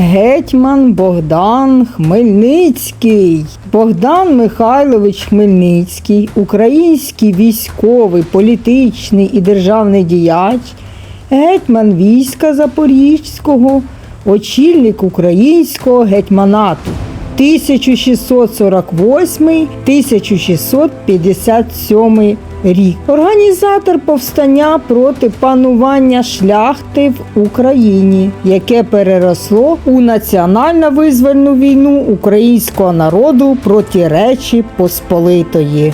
Гетьман Богдан Хмельницький. Богдан Михайлович Хмельницький, український військовий, політичний і державний діяч, гетьман війська Запорізького, очільник українського гетьманату 1648-1657 рік. Організатор повстання проти панування шляхти в Україні, яке переросло у національно-визвольну війну українського народу проти Речі Посполитої.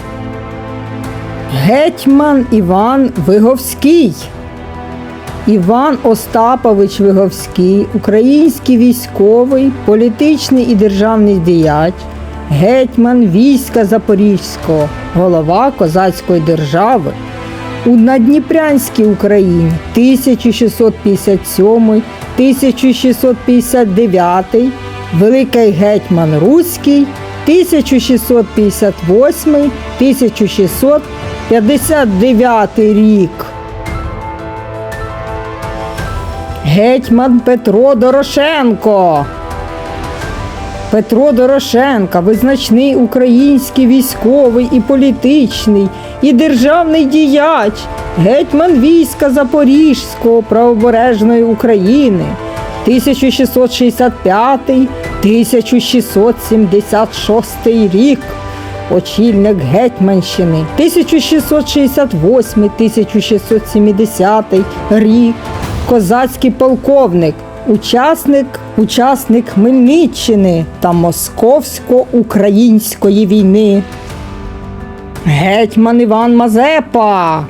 Гетьман Іван Виговський. Іван Остапович Виговський, український військовий, політичний і державний діяч, гетьман війська Запорізького, голова козацької держави у Надніпрянській Україні 1657-1659, Великий гетьман Руський 1658-1659 рік. Гетьман Петро Дорошенко. Петро Дорошенко визначний український військовий і політичний і державний діяч, гетьман війська Запорізького правобережної України 1665-1676 рік. Очільник Гетьманщини 1668-1670 рік козацький полковник, учасник, учасник Хмельниччини та Московсько-української війни. Гетьман Іван Мазепа.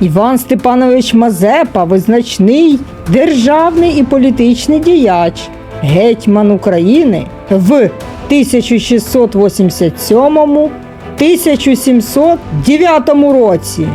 Іван Степанович Мазепа визначний державний і політичний діяч, гетьман України в 1687-1709 році.